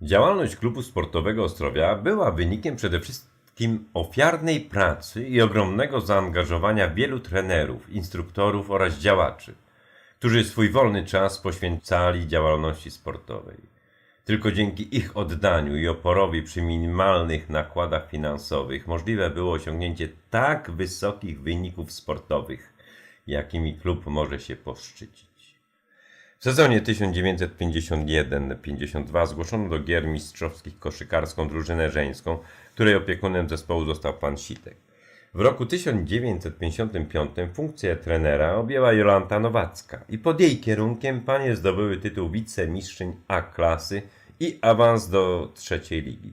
Działalność klubu sportowego Ostrowia była wynikiem przede wszystkim ofiarnej pracy i ogromnego zaangażowania wielu trenerów, instruktorów oraz działaczy, którzy swój wolny czas poświęcali działalności sportowej. Tylko dzięki ich oddaniu i oporowi przy minimalnych nakładach finansowych możliwe było osiągnięcie tak wysokich wyników sportowych, jakimi klub może się poszczycić. W sezonie 1951-52 zgłoszono do gier mistrzowskich koszykarską drużynę żeńską, której opiekunem zespołu został pan Sitek. W roku 1955 funkcję trenera objęła Jolanta Nowacka i pod jej kierunkiem panie zdobyły tytuł wicemistrzyń A klasy i awans do trzeciej ligi.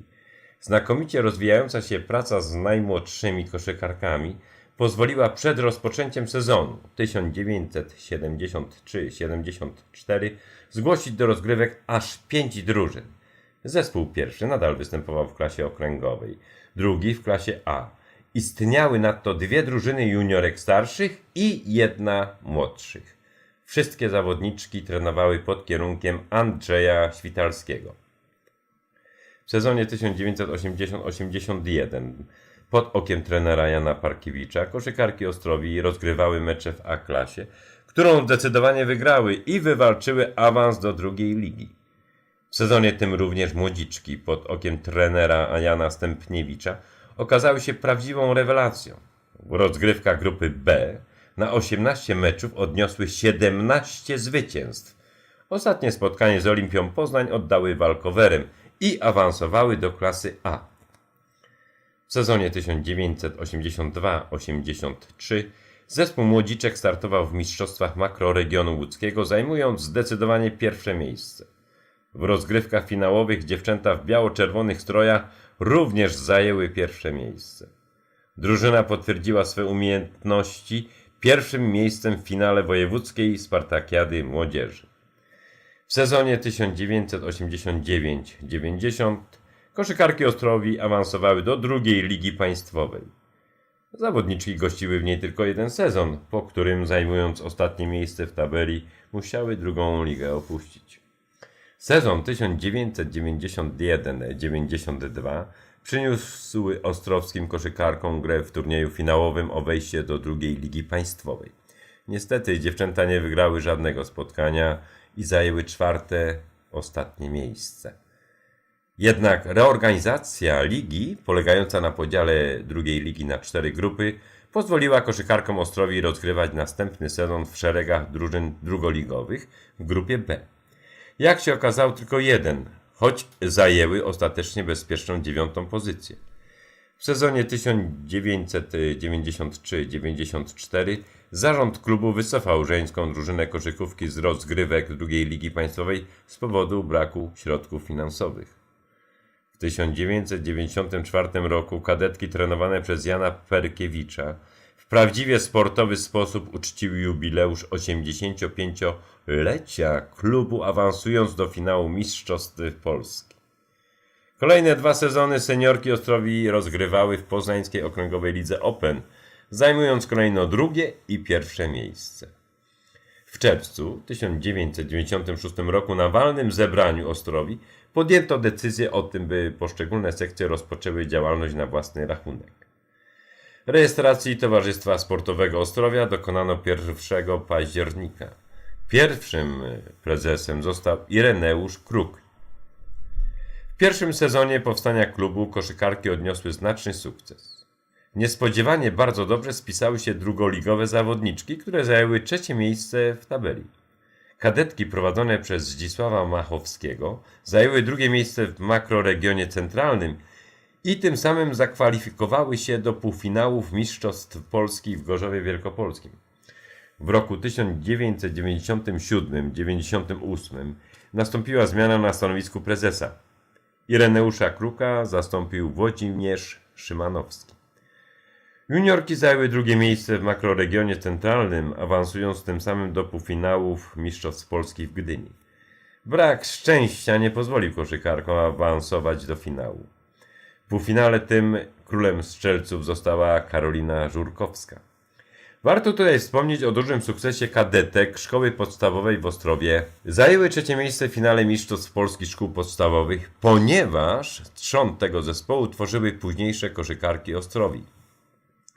Znakomicie rozwijająca się praca z najmłodszymi koszykarkami pozwoliła przed rozpoczęciem sezonu 1973-74 zgłosić do rozgrywek aż pięć drużyn. Zespół pierwszy nadal występował w klasie okręgowej, drugi w klasie A. Istniały nadto dwie drużyny juniorek starszych i jedna młodszych. Wszystkie zawodniczki trenowały pod kierunkiem Andrzeja Świtalskiego. W sezonie 1980-81 pod okiem trenera Jana Parkiewicza koszykarki Ostrowi rozgrywały mecze w A-klasie, którą zdecydowanie wygrały i wywalczyły awans do drugiej ligi. W sezonie tym również młodziczki pod okiem trenera Jana Stępniewicza okazały się prawdziwą rewelacją. W rozgrywkach grupy B na 18 meczów odniosły 17 zwycięstw. Ostatnie spotkanie z Olimpią Poznań oddały walkowerem i awansowały do klasy A. W sezonie 1982-83 zespół młodziczek startował w mistrzostwach makroregionu łódzkiego, zajmując zdecydowanie pierwsze miejsce. W rozgrywkach finałowych dziewczęta w biało-czerwonych strojach również zajęły pierwsze miejsce. Drużyna potwierdziła swe umiejętności pierwszym miejscem w finale wojewódzkiej Spartakiady Młodzieży. W sezonie 1989-90 koszykarki Ostrowi awansowały do drugiej ligi państwowej. Zawodniczki gościły w niej tylko jeden sezon, po którym zajmując ostatnie miejsce w tabeli musiały drugą ligę opuścić. Sezon 1991-92 przyniósł ostrowskim koszykarkom grę w turnieju finałowym o wejście do drugiej ligi państwowej. Niestety dziewczęta nie wygrały żadnego spotkania i zajęły czwarte, ostatnie miejsce. Jednak reorganizacja ligi, polegająca na podziale drugiej ligi na cztery grupy, pozwoliła koszykarkom Ostrowi rozgrywać następny sezon w szeregach drużyn drugoligowych w grupie B. Jak się okazało, tylko jeden, choć zajęły ostatecznie bezpieczną dziewiątą pozycję. W sezonie 1993-94 zarząd klubu wycofał żeńską drużynę koszykówki z rozgrywek drugiej ligi państwowej z powodu braku środków finansowych. W 1994 roku kadetki trenowane przez Jana Perkiewicza w prawdziwie sportowy sposób uczciły jubileusz 85-lecia klubu, awansując do finału Mistrzostw Polski. Kolejne dwa sezony seniorki Ostrowi rozgrywały w poznańskiej okręgowej lidze Open, zajmując kolejno drugie i pierwsze miejsce. W czerwcu 1996 roku na walnym zebraniu Ostrowi podjęto decyzję o tym, by poszczególne sekcje rozpoczęły działalność na własny rachunek. Rejestracji Towarzystwa Sportowego Ostrowia dokonano 1 października. Pierwszym prezesem został Ireneusz Kruk. W pierwszym sezonie powstania klubu koszykarki odniosły znaczny sukces. Niespodziewanie bardzo dobrze spisały się drugoligowe zawodniczki, które zajęły trzecie miejsce w tabeli. Kadetki prowadzone przez Zdzisława Machowskiego zajęły drugie miejsce w makroregionie centralnym i tym samym zakwalifikowały się do półfinałów Mistrzostw Polski w Gorzowie Wielkopolskim. W roku 1997-98 nastąpiła zmiana na stanowisku prezesa. Ireneusza Kruka zastąpił Włodzimierz Szymanowski. Juniorki zajęły drugie miejsce w makroregionie centralnym, awansując tym samym do półfinałów Mistrzostw Polski w Gdyni. Brak szczęścia nie pozwolił koszykarkom awansować do finału. W półfinale tym królem strzelców została Karolina Żurkowska. Warto tutaj wspomnieć o dużym sukcesie kadetek szkoły podstawowej w Ostrowie. Zajęły trzecie miejsce w finale Mistrzostw Polskich Szkół Podstawowych, ponieważ trzon tego zespołu tworzyły późniejsze koszykarki Ostrowi.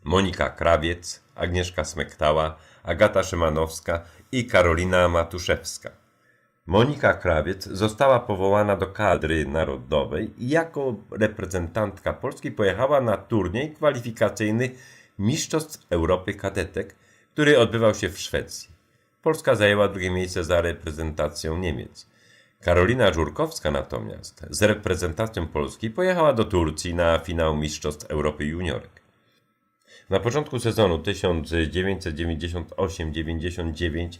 Monika Krawiec, Agnieszka Smektała, Agata Szymanowska i Karolina Matuszewska. Monika Krawiec została powołana do kadry narodowej i jako reprezentantka Polski pojechała na turniej kwalifikacyjny Mistrzostw Europy Kadetek, który odbywał się w Szwecji. Polska zajęła drugie miejsce za reprezentacją Niemiec. Karolina Żurkowska natomiast z reprezentacją Polski pojechała do Turcji na finał Mistrzostw Europy Juniorek. Na początku sezonu 1998-99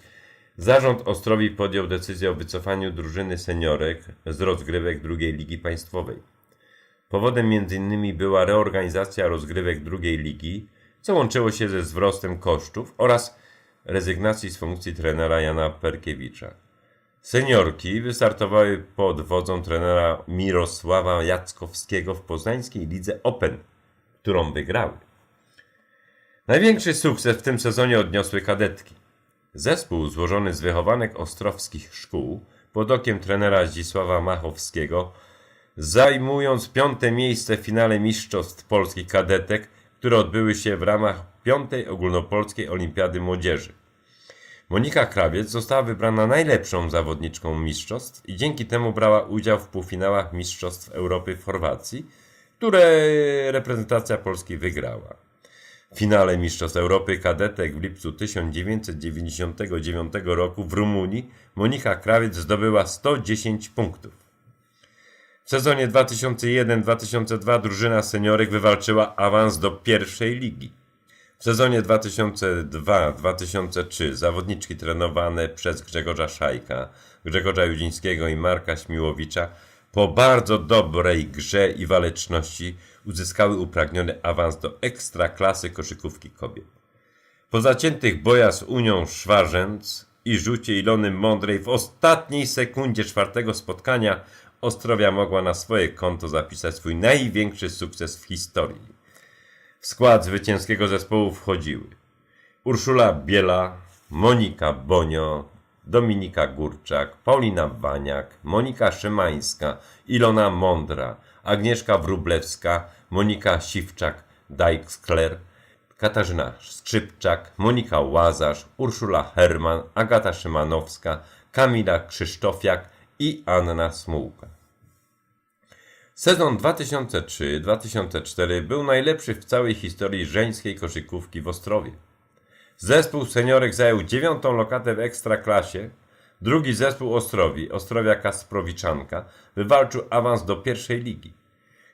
zarząd Ostrowi podjął decyzję o wycofaniu drużyny seniorek z rozgrywek drugiej ligi państwowej. Powodem m.in. była reorganizacja rozgrywek drugiej ligi, co łączyło się ze wzrostem kosztów oraz rezygnacji z funkcji trenera Jana Perkiewicza. Seniorki wystartowały pod wodzą trenera Mirosława Jackowskiego w poznańskiej lidze Open, którą wygrały. Największy sukces w tym sezonie odniosły kadetki. Zespół złożony z wychowanek ostrowskich szkół pod okiem trenera Zdzisława Machowskiego, zajmując piąte miejsce w finale Mistrzostw Polskich Kadetek, które odbyły się w ramach piątej ogólnopolskiej Olimpiady Młodzieży. Monika Krawiec została wybrana najlepszą zawodniczką mistrzostw i dzięki temu brała udział w półfinałach Mistrzostw Europy w Chorwacji, które reprezentacja Polski wygrała. Finale Mistrzostw Europy Kadetek w lipcu 1999 roku w Rumunii Monika Krawiec zdobyła 110 punktów. W sezonie 2001-2002 drużyna seniorek wywalczyła awans do pierwszej ligi. W sezonie 2002-2003 zawodniczki trenowane przez Grzegorza Szajka, Grzegorza Judzińskiego i Marka Śmiłowicza po bardzo dobrej grze i waleczności uzyskały upragniony awans do ekstraklasy koszykówki kobiet. Po zaciętych bojach z Unią Szwarzędz i rzucie Ilony Mądrej w ostatniej sekundzie czwartego spotkania Ostrowia mogła na swoje konto zapisać swój największy sukces w historii. W skład zwycięskiego zespołu wchodziły Urszula Biela, Monika Bonio, Dominika Górczak, Paulina Baniak, Monika Szymańska, Ilona Mądra, Agnieszka Wrublewska, Monika Siwczak, Dijkskler, Katarzyna Skrzypczak, Monika Łazarz, Urszula Herman, Agata Szymanowska, Kamila Krzysztofiak i Anna Smułka. Sezon 2003-2004 był najlepszy w całej historii żeńskiej koszykówki w Ostrowie. Zespół seniorek zajął dziewiątą lokatę w Ekstraklasie. Drugi zespół Ostrowi, Ostrowia Kasprowiczanka, wywalczył awans do pierwszej ligi.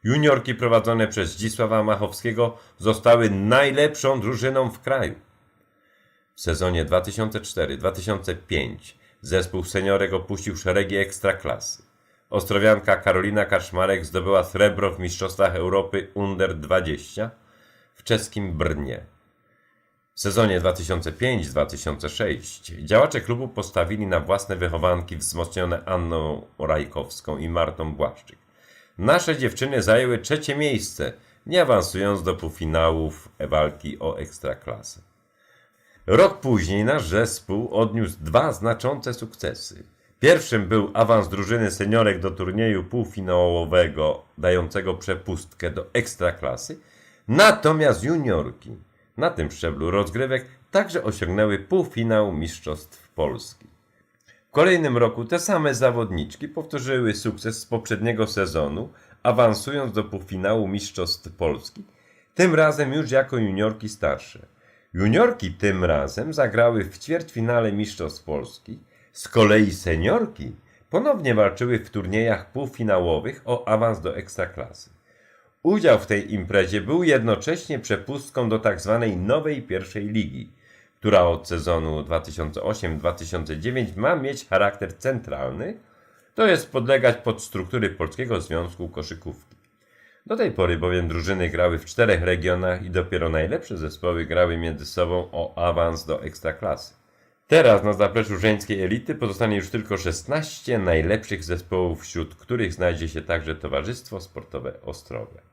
Juniorki prowadzone przez Zdzisława Machowskiego zostały najlepszą drużyną w kraju. W sezonie 2004-2005 zespół seniorek opuścił szeregi Ekstraklasy. Ostrowianka Karolina Kaczmarek zdobyła srebro w Mistrzostwach Europy Under 20 w czeskim Brnie. W sezonie 2005-2006 działacze klubu postawili na własne wychowanki wzmocnione Anną Rajkowską i Martą Błaszczyk. Nasze dziewczyny zajęły trzecie miejsce, nie awansując do półfinałów walki o ekstraklasę. Rok później nasz zespół odniósł dwa znaczące sukcesy. Pierwszym był awans drużyny seniorek do turnieju półfinałowego, dającego przepustkę do ekstraklasy, natomiast juniorki na tym szczeblu rozgrywek także osiągnęły półfinał Mistrzostw Polski. W kolejnym roku te same zawodniczki powtórzyły sukces z poprzedniego sezonu, awansując do półfinału Mistrzostw Polski, tym razem już jako juniorki starsze. Juniorki tym razem zagrały w ćwierćfinale Mistrzostw Polski, z kolei seniorki ponownie walczyły w turniejach półfinałowych o awans do ekstraklasy. Udział w tej imprezie był jednocześnie przepustką do tzw. nowej pierwszej ligi, która od sezonu 2008-2009 ma mieć charakter centralny, to jest podlegać pod struktury Polskiego Związku Koszykówki. Do tej pory bowiem drużyny grały w czterech regionach i dopiero najlepsze zespoły grały między sobą o awans do ekstraklasy. Teraz na zapleczu żeńskiej elity pozostanie już tylko 16 najlepszych zespołów, wśród których znajdzie się także Towarzystwo Sportowe Ostrowe.